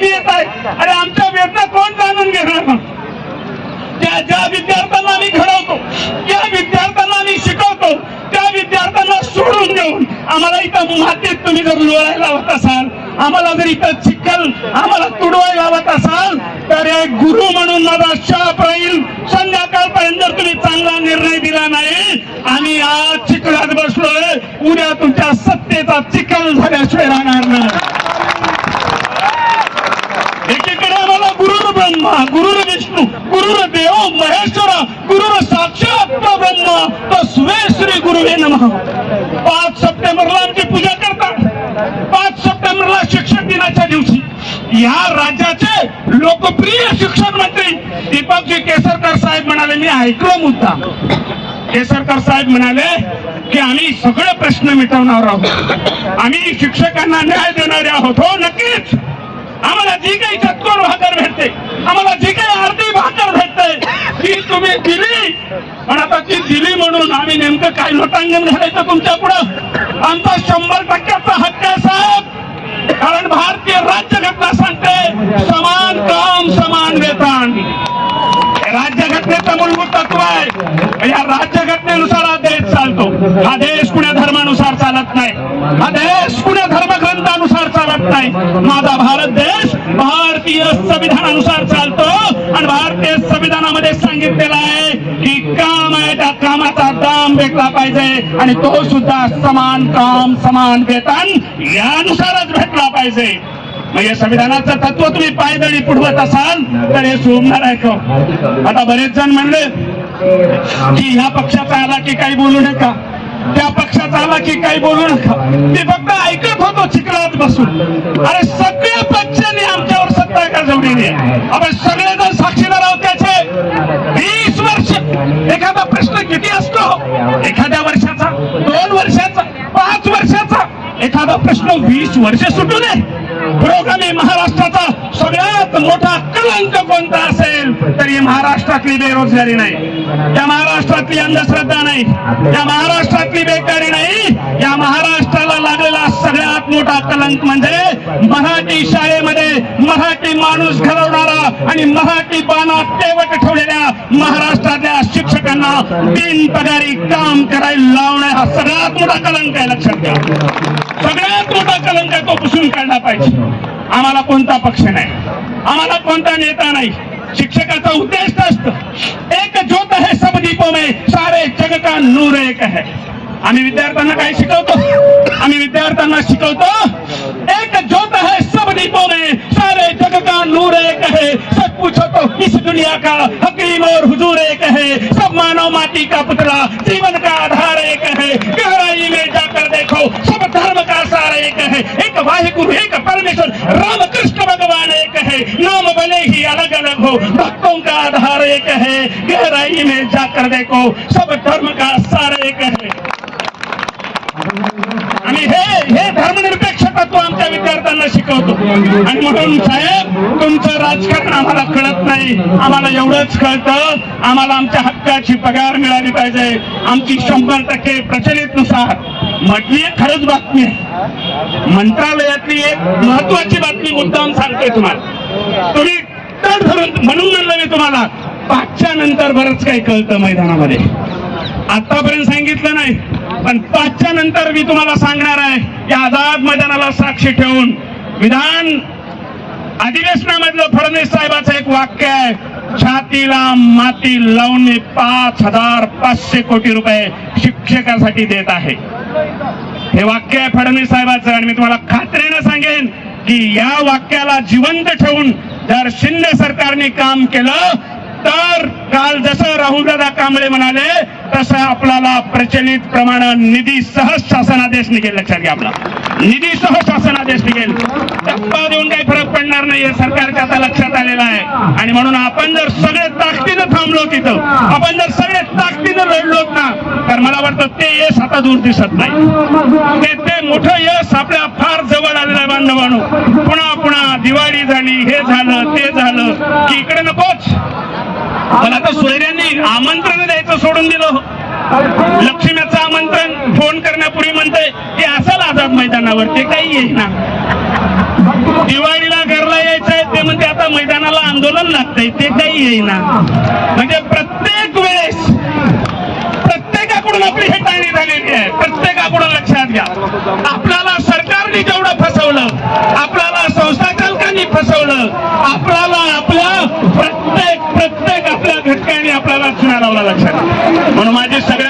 मागे येत आहे. आणि आमच्या वेदना कोण जाणून घेणार? त्या ज्या विद्यार्थ्यांना मी घडवतो त्या विद्यार्थ्यांना मी शिकवतो त्या विद्यार्थ्यांना सोडून देऊन आम्हाला इथं मातीत तुम्ही जर लोळायला लावत असाल आम्हाला जर इथं चिखल आम्हाला तुडवायला लावत असाल तर एक गुरु म्हणून माझा शाप राहील. संध्याकाळपर्यंत जर तुम्ही चांगला निर्णय दिला नाही आम्ही आज चिखलात बसलोय. उद्या तुमच्या सत्तेचा चिखल झाल्याशिवाय राहणार नाही एकीकडे आम्हाला गुरुर ब्रह्मा गुरुर विष्णू गुरुर देव महेश्वर गुरुर साक्षात ब्रह्मा तस्वे श्री गुरुवे नम. पाच सप्टेंबरला आमची पूजा करतात. पाच सप्टेंबरला शिक्षक दिनाच्या दिवशी. या राज्याचे लोकप्रिय शिक्षण मंत्री दीपकजी केसरकर साहेब म्हणाले मी ऐकलो मुद्दा. केसरकर साहेब म्हणाले की आम्ही सगळे प्रश्न मिटवणार आहोत. आम्ही शिक्षकांना न्याय देणारे आहोत. हो नक्कीच. आम्हाला जी काही चतकोर भाकर भेटते आम्हाला जी काही अर्धी भाकर भेटते ती तुम्ही दिली. पण आता ती दिली म्हणून आम्ही नेमकं काय लोटांगण घालायचं तुमच्या पुढं? आमचा शंभर टक्क्याचा हक्क आहे साहेब. कारण भारतीय राज्यघटना सांगते समान काम समान वेतन. राज्यघटनेचं मूलभूत तत्व आहे. या राज्यघटनेनुसार हा देश चालतो. हा देश कुण्या धर्मानुसार चालत नाही. हा देश कुण्या धर्मग्रंथानुसार चालत नाही. माझा भारत भारतीय संविधानानुसार चालतो. आणि भारतीय संविधानामध्ये सांगितलेलं आहे की काम आहे त्या कामाचा दाम भेटला पाहिजे. आणि तो सुद्धा समान काम समान वेतन यानुसारच भेटला पाहिजे. मग या संविधानाचं तत्व तुम्ही पायदळी पुढवत असाल तर हे शोभणार आहे का? आता बरेच जण म्हणले की ह्या पक्षाचा आला की काही बोलू नका. त्या पक्षाचा आला की काही बोलू नका. मी फक्त ऐकत होतो चिखलात बसून. अरे सगळ्या पक्षांनी आमच्या आहे आपण सगळेजण साक्षीदार आहोत त्याचे. वीस वर्ष. एखादा प्रश्न किती असतो? एखाद्या वर्षाचा दोन वर्षाचा पाच वर्षाचा. एखादा प्रश्न वीस वर्ष सुटू नये. पुरोगामी महाराष्ट्राचा सगळ्यात मोठा कलंक कोणता असेल तर ही महाराष्ट्रातली बेरोजगारी नाही. या महाराष्ट्रातली अंधश्रद्धा नाही. या महाराष्ट्रातली बेकारी नाही. या महाराष्ट्र कलंक म्हणजे मराठी शाळेमध्ये मराठी माणूस घडवणारा आणि मराठी बाणा तेवट ठेवलेल्या महाराष्ट्रातल्या शिक्षकांना बिन पगारी काम करायला लावणे हा सगळ्यात मोठा कलंक आहे लक्षात घ्या. सगळ्यात मोठा कलंक आहे तो पुसून काढला पाहिजे. आम्हाला कोणता पक्ष नाही. आम्हाला कोणता नेता नाही. शिक्षकाचा उद्देश असत. एक ज्योत है सब दीपों में सारे जग का नूर एक है आम्ही विद्यार्थ्यांना काय शिकवतो? आम्ही विद्यार्थ्यांना शिकवतो, एक ज्योत है सब दीपों में सारे जग का नूर एक है। सब पूछो तो इस दुनिया का हकीम और हुजूर एक है। सब मानव माटी का पुतला, जीवन का आधार एक है। गहराई में जाकर देखो, सब धर्म का सार एक है। एक वाहिगुरु, एक परमेश्वर राम कृष्ण भगवान एक है। नाम भले ही अलग अलग हो, भक्तों का आधार एक है। गहराई में जाकर देखो, सब धर्म का सार एक है। शिकवतो. आणि म्हणून साहेब तुमचं राजकारण आम्हाला कळत नाही. आम्हाला एवढंच कळतं. आम्हाला आमच्या हक्काची पगार मिळाली पाहिजे. आमची शंभर टक्के प्रचलित नुसार म्हटली खरंच बातमी आहे. मंत्रालयातली एक महत्वाची बातमी मुद्दाम सांगतोय तुम्हाला. तुम्ही तर धरून म्हणून म्हणलं मी तुम्हाला पाचच्या नंतर बरंच काही कळतं मैदानामध्ये. आतापर्यंत सांगितलं नाही पण पाचच्या नंतर मी तुम्हाला सांगणार आहे या आझाद मैदानाला साक्षी ठेवून विधान अधिवेशनामधलं फडणवीस साहेबाचं एक वाक्य आहे छातीला माती लावून मी पाच हजार पाचशे कोटी रुपये शिक्षकासाठी देत आहे. हे वाक्य आहे फडणवीस साहेबाचं आणि मी तुम्हाला खात्रीनं सांगेन की या वाक्याला जिवंत ठेवून जर शिंदे सरकारने काम केलं तर काल जसं राहुलदादा कांबळे म्हणाले तसा आपल्याला प्रचलित प्रमाण निधी सह शासनादेश निघेल लक्षात घ्या आपला. निधी सह शासनादेश निघेल. टप्पा देऊन काही फरक पडणार नाही हे सरकारच्या आता लक्षात आलेलं आहे. आणि म्हणून आपण जर सगळे ताकदीनं थांबलो तिथं आपण जर सगळे ताकदीनं लढलोत ना तर मला वाटतं ते यश आता दूर दिसत नाही. ते ते मोठं यश आपल्या फार जवळ आलेलं आहे बांधवानो. पुन्हा पुन्हा दिवाळी झाली हे झालं ते झालं की इकडे नकोच. पण आता सोयऱ्यांनी आमंत्रण द्यायचं सोडून दिलं. लक्ष्म्याचं आमंत्रण फोन करण्यापूर्वी म्हणतंय की असाल आझाद मैदानावर ते काही येईना दिवाळीला घरला यायचंय ते म्हणते आता मैदानाला आंदोलन लागतंय ते काही येईना म्हणजे प्रत्येक वेळेस प्रत्येकाकडून आपली हेटाळणी झालेली आहे प्रत्येकाकडून लक्षात घ्या आपल्याला सरकारने जेवढं फसवलं आपल्याला संस्था चालकांनी फसवलं आपल्याला आपल्या प्रत्येक प्रत्येक आपल्या घटकाने आपल्याला चुना लावला लक्षात. म्हणून माझी सगळ्या